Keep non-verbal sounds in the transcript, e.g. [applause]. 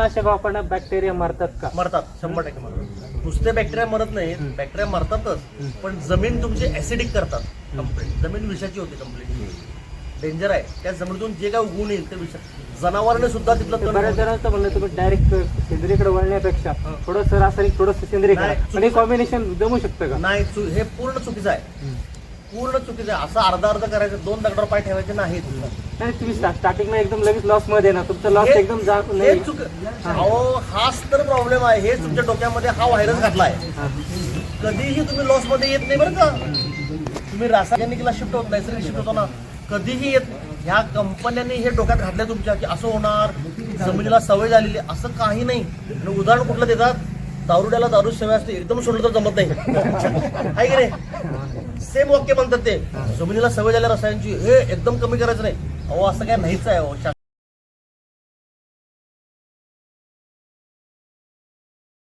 जंतुनाशक वापरण्यात बॅक्टेरिया मरतात का? मरतात शंभर टक्के मरतात. नुसते बॅक्टेरिया मरत नाही बॅक्टेरिया मरतातच पण जमीन तुमची ऍसिडिक करतात कंप्लीट जमीन विषाची होती कंप्लीट डेंजर आहे. त्या जमिनीतून जे काय उगवून येईल ते विष जनावरांनी सुद्धा तिथलं बऱ्याच. जणांचं म्हणणं तुम्ही डायरेक्ट सेंद्रियकडे वळण्यापेक्षा थोडंसं रासायनिक थोडंसं सेंद्रिय कॉम्बिनेशन जमू शकतं का? नाही हे पूर्ण चुकीचं आहे. पूर्ण चुकीचं आहे. असं अर्धा अर्ध करायचं दोन दगडावर पाय ठेवायचे नाही तुम्ही स्टार्टिंगला एकदम लगेच लॉसमध्ये ना तुमचं लॉस एकदम जा हे नाही चुक अहो हाच तर प्रॉब्लेम आहे. हे तुमच्या डोक्यामध्ये हा व्हायरस घातलाय. हा. कधीही तुम्ही लॉसमध्ये येत नाही बरं का. तुम्ही रासायनिकला शिफ्ट होत नैसर्गिक शिफ्ट होतो ना. कधीही येत नाही. ह्या कंपन्यांनी हे डोक्यात घातलंय तुमच्या की असं होणार. जमिनीला सवय झालेली आहे. असं काही नाही. आणि उदाहरण कुठलं देतात? दारुड्याला दारू सवय असते. एकदम सोडलं तर जमत नाही. [laughs] आहे की नाही? सेम वाक्य म्हणतात ते. जमिनीला सवय झाल्या रसायनची हे एकदम कमी करायचं नाही. अहो असं काय नाहीच आहे